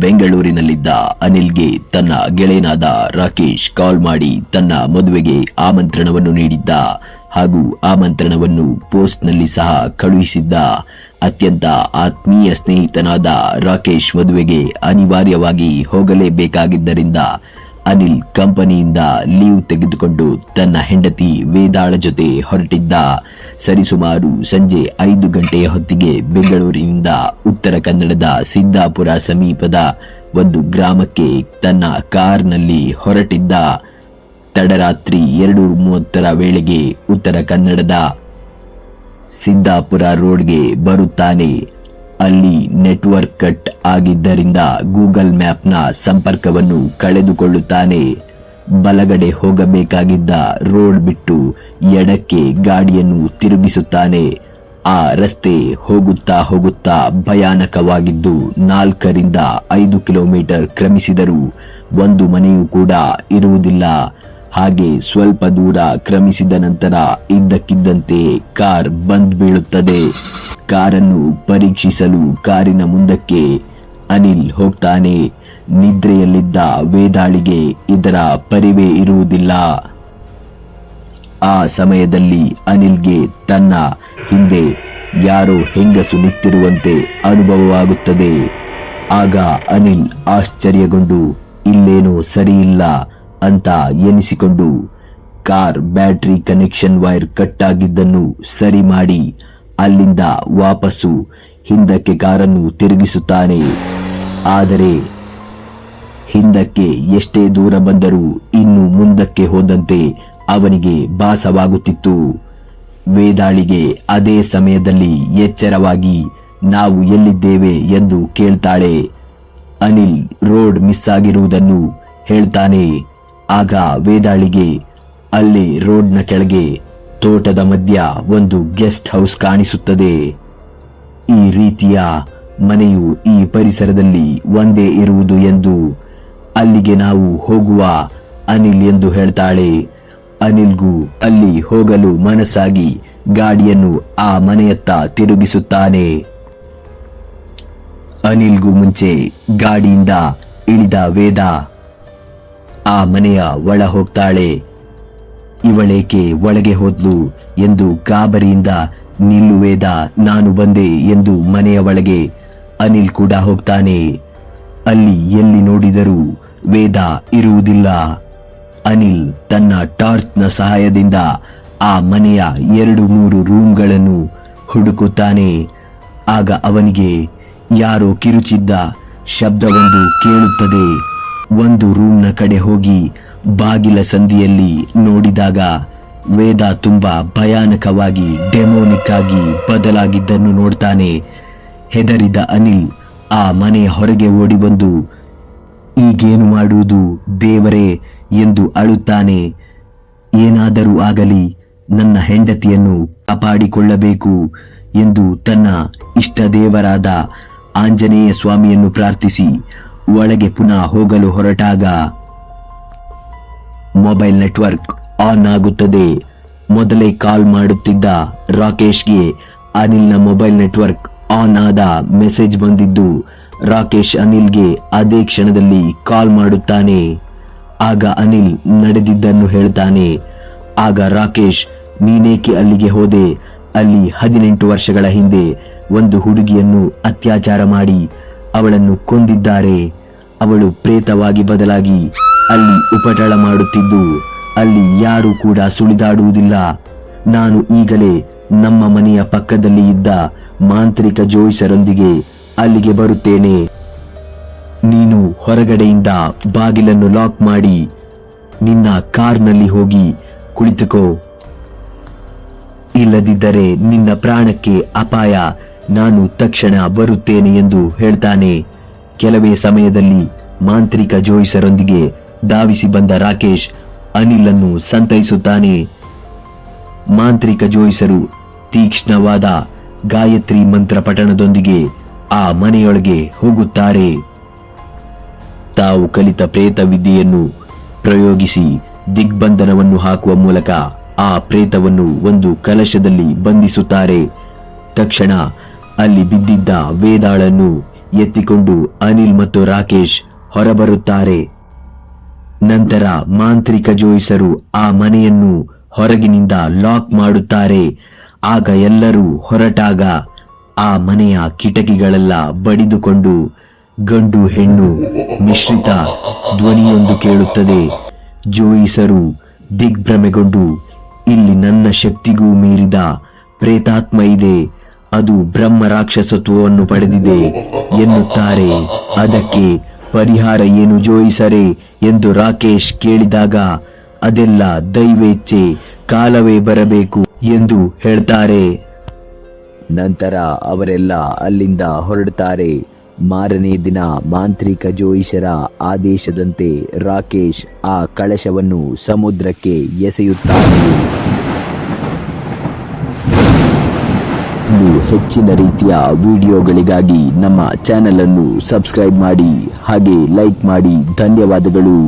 ಬೆಂಗಳೂರಿನಲ್ಲಿದ್ದ ಅನಿಲ್ಗೆ ತನ್ನ ಗೆಳೆಯನಾದ ರಾಕೇಶ್ ಕಾಲ್ ಮಾಡಿ ತನ್ನ ಮದುವೆಗೆ ಆಮಂತ್ರಣವನ್ನು ನೀಡಿದ್ದ ಹಾಗೂ ಆಮಂತ್ರಣವನ್ನು ಪೋಸ್ಟ್ನಲ್ಲಿ ಸಹ ಕಳುಹಿಸಿದ್ದ ಅತ್ಯಂತ ಆತ್ಮೀಯ ಸ್ನೇಹಿತನಾದ ರಾಕೇಶ್ ಮದುವೆಗೆ ಅನಿವಾರ್ಯವಾಗಿ ಹೋಗಲೇಬೇಕಾಗಿದ್ದರಿಂದ ಅನಿಲ್ ಕಂಪನಿಯಿಂದ ಲೀವ್ ತೆಗೆದುಕೊಂಡು ತನ್ನ ಹೆಂಡತಿ ವೇದಾಳ ಜೊತೆ ಹೊರಟಿದ್ದ. ಸರಿಸುಮಾರು ಸಂಜೆ ಐದು ಗಂಟೆಯ ಹೊತ್ತಿಗೆ ಬೆಂಗಳೂರಿನಿಂದ ಉತ್ತರ ಕನ್ನಡದ ಸಿದ್ದಾಪುರ ಸಮೀಪದ ಒಂದು ಗ್ರಾಮಕ್ಕೆ ತನ್ನ ಕಾರ್ನಲ್ಲಿ ಹೊರಟಿದ್ದ ತಡರಾತ್ರಿ ಎರಡು ಮೂವತ್ತರ ವೇಳೆಗೆ ಉತ್ತರ ಕನ್ನಡದ ಸಿದ್ದಾಪುರ ರೋಡ್ಗೆ ಬರುತ್ತಾನೆ. ಅಲ್ಲಿ ನೆಟ್ವರ್ಕ್ ಕಟ್ ಆಗಿದ್ದರಿಂದ ಗೂಗಲ್ ಮ್ಯಾಪ್ನ ಸಂಪರ್ಕವನ್ನು ಕಳೆದುಕೊಳ್ಳುತ್ತಾನೆ. ಬಲಗಡೆ ಹೋಗಬೇಕಾಗಿದ್ದ ರೋಡ್ ಬಿಟ್ಟು ಎಡಕ್ಕೆ ಗಾಡಿಯನ್ನು ತಿರುಗಿಸುತ್ತಾನೆ. ಆ ರಸ್ತೆ ಹೋಗುತ್ತಾ ಹೋಗುತ್ತಾ ಭಯಾನಕವಾಗಿದ್ದು ನಾಲ್ಕರಿಂದ ಐದು ಕಿಲೋಮೀಟರ್ ಕ್ರಮಿಸಿದರೂ ಒಂದು ಮನೆಯೂ ಕೂಡ ಇರುವುದಿಲ್ಲ. ಹಾಗೆ ಸ್ವಲ್ಪ ದೂರ ಕ್ರಮಿಸಿದ ನಂತರ ಇದ್ದಕ್ಕಿದ್ದಂತೆ ಕಾರ್ ಬಂದ್ ಬೀಳುತ್ತದೆ. ಕಾರನ್ನು ಪರೀಕ್ಷಿಸಲು ಕಾರಿನ ಮುಂದಕ್ಕೆ ಅನಿಲ್ ಹೋಗ್ತಾನೆ. ನಿದ್ರೆಯಲ್ಲಿದ್ದ ವೇದಾಳಿಗೆ ಇದರ ಪರಿವೇ ಇರುವುದಿಲ್ಲ. ಆ ಸಮಯದಲ್ಲಿ ಅನಿಲ್ಗೆ ತನ್ನ ಹಿಂದೆ ಯಾರೋ ಹೆಂಗಸು ನಿಂತಿರುವಂತೆ ಅನುಭವವಾಗುತ್ತದೆ. ಆಗ ಅನಿಲ್ ಆಶ್ಚರ್ಯಗೊಂಡು, ಇಲ್ಲೇನೋ ಸರಿಯಿಲ್ಲ ಅಂತ ಎನಿಸಿಕೊಂಡು, car battery connection wire cut ಆಗಿದ್ದನ್ನು ಸರಿ ಮಾಡಿ ಅಲ್ಲಿಂದ ವಾಪಸ್ಸು ಹಿಂದಕ್ಕೆ ಕಾರನ್ನು ತಿರುಗಿಸುತ್ತಾನೆ. ಆದರೆ ಹಿಂದಕ್ಕೆ ಎಷ್ಟೇ ದೂರ ಬಂದರೂ ಇನ್ನು ಮುಂದಕ್ಕೆ ಹೋದಂತೆ ಅವನಿಗೆ ಭಾಸವಾಗುತ್ತಿತ್ತು. ವೇದಾಳಿಗೆ ಅದೇ ಸಮಯದಲ್ಲಿ ಎಚ್ಚರವಾಗಿ, ನಾವು ಎಲ್ಲಿದ್ದೇವೆ ಎಂದು ಕೇಳ್ತಾಳೆ. ಅನಿಲ್ ರೋಡ್ ಮಿಸ್ ಆಗಿರುವುದನ್ನು ಹೇಳ್ತಾನೆ. ಆಗ ವೇದಾಳಿಗೆ, ಅಲ್ಲಿ ರೋಡ್ನ ಕೆಳಗೆ ತೋಟದ ಮಧ್ಯ ಒಂದು ಗೆಸ್ಟ್ ಹೌಸ್ ಕಾಣಿಸುತ್ತದೆ. ಈ ರೀತಿಯ ಮನೆಯು ಈ ಪರಿಸರದಲ್ಲಿ ಒಂದೇ ಇರುವುದು ಎಂದು ಅಲ್ಲಿಗೆ ನಾವು ಹೋಗುವ ಅನಿಲ್ ಎಂದು ಹೇಳ್ತಾಳೆ. ಅನಿಲ್ಗೂ ಅಲ್ಲಿ ಹೋಗಲು ಮನಸ್ಸಾಗಿ ಗಾಡಿಯನ್ನು ಆ ಮನೆಯತ್ತ ತಿರುಗಿಸುತ್ತಾನೆ. ಅನಿಲ್ಗೂ ಮುಂಚೆ ಗಾಡಿಯಿಂದ ಇಳಿದ ವೇದ ಆ ಮನೆಯ ಒಳ ಹೋಗ್ತಾಳೆ. ಇವಳೇಕೆ ಒಳಗೆ ಹೋದ್ಲು ಎಂದು ಗಾಬರಿಯಿಂದ ನಿಲ್ಲು ವೇದ, ನಾನು ಬಂದೆ ಎಂದು ಮನೆಯ ಒಳಗೆ ಅನಿಲ್ ಕೂಡ ಹೋಗ್ತಾನೆ. ಅಲ್ಲಿ ಎಲ್ಲಿ ನೋಡಿದರೂ ವೇದ ಇರುವುದಿಲ್ಲ. ಅನಿಲ್ ತನ್ನ ಟಾರ್ಚ್ನ ಸಹಾಯದಿಂದ ಆ ಮನೆಯ ಎರಡು ಮೂರು ರೂಮ್ಗಳನ್ನು ಹುಡುಕುತ್ತಾನೆ. ಆಗ ಅವನಿಗೆ ಯಾರೋ ಕಿರುಚಿದ್ದ ಶಬ್ದವೊಂದು ಕೇಳುತ್ತದೆ. ಒಂದು ರೂಮ್ನ ಕಡೆ ಹೋಗಿ ಬಾಗಿಲ ಸಂದಿಯಲ್ಲಿ ನೋಡಿದಾಗ ವೇದ ತುಂಬಾ ಭಯಾನಕವಾಗಿ ಡೆಮೋನಿಕ್ ಆಗಿ ಬದಲಾಗಿದ್ದನ್ನು ನೋಡ್ತಾನೆ. ಹೆದರಿದ ಅನಿಲ್ ಆ ಮನೆಯ ಹೊರಗೆ ಓಡಿ ಬಂದು ಈಗೇನು ಮಾಡುವುದು ದೇವರೇ ಎಂದು ಅಳುತ್ತಾನೆ? ಏನಾದರೂ ಆಗಲಿ ನನ್ನ ಹೆಂಡತಿಯನ್ನು ಕಾಪಾಡಿಕೊಳ್ಳಬೇಕು ಎಂದು ತನ್ನ ಇಷ್ಟ ದೇವರಾದ ಆಂಜನೇಯ ಸ್ವಾಮಿಯನ್ನು ಪ್ರಾರ್ಥಿಸಿ ಒಳಗೆ ಪುನಃ ಹೋಗಲು ಹೊರಟಾಗ ಮೊಬೈಲ್ ನೆಟ್ವರ್ಕ್ ಆನ್ ಆಗುತ್ತದೆ. ಮೊದಲೇ ಕಾಲ್ ಮಾಡುತ್ತಿದ್ದ ರಾಕೇಶ್ಗೆ ಅನಿಲ್ನ ಮೊಬೈಲ್ ನೆಟ್ವರ್ಕ್ ಆನ್ ಆದ ಮೆಸೇಜ್ ಬಂದಿದ್ದು ರಾಕೇಶ್ ಅನಿಲ್ಗೆ ಅದೇ ಕ್ಷಣದಲ್ಲಿ ಕಾಲ್ ಮಾಡುತ್ತಾನೆ. ಆಗ ಅನಿಲ್ ನಡೆದಿದ್ದನ್ನು ಹೇಳ್ತಾನೆ. ಆಗ ರಾಕೇಶ್, ನೀನೇಕೆ ಅಲ್ಲಿಗೆ ಹೋದೆ? ಅಲ್ಲಿ ಹದಿನೆಂಟು ವರ್ಷಗಳ ಹಿಂದೆ ಒಂದು ಹುಡುಗಿಯನ್ನು ಅತ್ಯಾಚಾರ ಮಾಡಿ ಅವಳನ್ನು ಕೊಂದಿದ್ದಾರೆ. ಅವಳು ಪ್ರೇತವಾಗಿ ಬದಲಾಗಿ ಅಲ್ಲಿ ಉಪಟಳ ಮಾಡುತ್ತಿದ್ದು, ಅಲ್ಲಿ ಯಾರೂ ಕೂಡ ಸುಳಿದಾಡುವುದಿಲ್ಲ. ನಾನು ಈಗಲೇ ನಮ್ಮ ಮನೆಯ ಪಕ್ಕದಲ್ಲಿ ಇದ್ದ ಮಾಂತ್ರಿಕ ಜೋಯಿಸರೊಂದಿಗೆ ಅಲ್ಲಿಗೆ ಬರುತ್ತೇನೆ. ನೀನು ಹೊರಗಡೆಯಿಂದ ಬಾಗಿಲನ್ನು ಲಾಕ್ ಮಾಡಿ ನಿನ್ನ ಕಾರ್ನಲ್ಲಿ ಹೋಗಿ ಕುಳಿತುಕೋ. ಇಲ್ಲದಿದ್ದರೆ ನಿನ್ನ ಪ್ರಾಣಕ್ಕೆ ಅಪಾಯ. ನಾನು ತಕ್ಷಣ ಬರುತ್ತೇನೆ ಎಂದು ಹೇಳ್ತಾನೆ. ಕೆಲವೇ ಸಮಯದಲ್ಲಿ ಮಾಂತ್ರಿಕ ಜೋಯಿಸರೊಂದಿಗೆ ಧಾವಿಸಿ ಬಂದ ರಾಕೇಶ್ ಅನಿಲನ್ನು ಸಂತೈಸುತ್ತಾನೆ. ಮಾಂತ್ರಿಕ ಜೋಯಿಸರು ತೀಕ್ಷ್ಣವಾದ ಗಾಯತ್ರಿ ಮಂತ್ರ ಪಠಣದೊಂದಿಗೆ ಆ ಮನೆಯೊಳಗೆ ಹೋಗುತ್ತಾರೆ. ತಾವು ಕಲಿತ ಪ್ರೇತ ವಿದ್ಯೆಯನ್ನು ಪ್ರಯೋಗಿಸಿ ದಿಗ್ಬಂಧನವನ್ನು ಹಾಕುವ ಮೂಲಕ ಆ ಪ್ರೇತವನ್ನು ಒಂದು ಕಲಶದಲ್ಲಿ ಬಂಧಿಸುತ್ತಾರೆ. ತಕ್ಷಣ ಅಲ್ಲಿ ಬಿದ್ದಿದ್ದ ವೇದಾಳನ್ನು ಎತ್ತಿಕೊಂಡು ಅನಿಲ್ ಮತ್ತು ರಾಕೇಶ್ ಹೊರಬರುತ್ತಾರೆ. ನಂತರ ಮಾಂತ್ರಿಕ ಜೋಯಿಸರು ಆ ಮನೆಯನ್ನು ಹೊರಗಿನಿಂದ ಲಾಕ್ ಮಾಡುತ್ತಾರೆ. ಆಗ ಎಲ್ಲರೂ ಹೊರಟಾಗ ಆ ಮನೆಯ ಕಿಟಕಿಗಳೆಲ್ಲ ಬಡಿದುಕೊಂಡು ಗಂಡು ಹೆಣ್ಣು ಮಿಶ್ರಿತ ಧ್ವನಿಯೊಂದು ಕೇಳುತ್ತದೆ. ಜೋಯಿಸರು ದಿಗ್ಭ್ರಮೆಗೊಂಡು, ಇಲ್ಲಿ ನನ್ನ ಶಕ್ತಿಗೂ ಮೀರಿದ ಪ್ರೇತಾತ್ಮ ಇದೆ, ಅದು ಬ್ರಹ್ಮ ರಾಕ್ಷಸತ್ವವನ್ನು ಪಡೆದಿದೆ ಎನ್ನುತ್ತಾರೆ. ಅದಕ್ಕೆ ಪರಿಹಾರ ಏನು ಜೋಯಿಸರೆ ಎಂದು ರಾಕೇಶ್ ಕೇಳಿದಾಗ, ಅದೆಲ್ಲ ದೈವೇಚ್ಛೆ, ಕಾಲವೇ ಬರಬೇಕು ಎಂದು ಹೇಳ್ತಾರೆ. ನಂತರ ಅವರೆಲ್ಲ ಅಲ್ಲಿಂದ ಹೊರಡುತ್ತಾರೆ. ಮಾರನೇ ದಿನ ಮಾಂತ್ರಿಕ ಜೋಯಿಸರ ಆದೇಶದಂತೆ ರಾಕೇಶ್ ಆ ಕಳಶವನ್ನು ಸಮುದ್ರಕ್ಕೆ ಎಸೆಯುತ್ತಾನೆ. ಹೆಚ್ಚಿನ ರೀತಿಯ ವಿಡಿಯೋಗಳಿಗಾಗಿ ನಮ್ಮ ಚಾನೆಲ್ ಅನ್ನು ಸಬ್ಸ್ಕ್ರೈಬ್ ಮಾಡಿ, ಹಾಗೆ ಲೈಕ್ ಮಾಡಿ ಧನ್ಯವಾದಗಳು.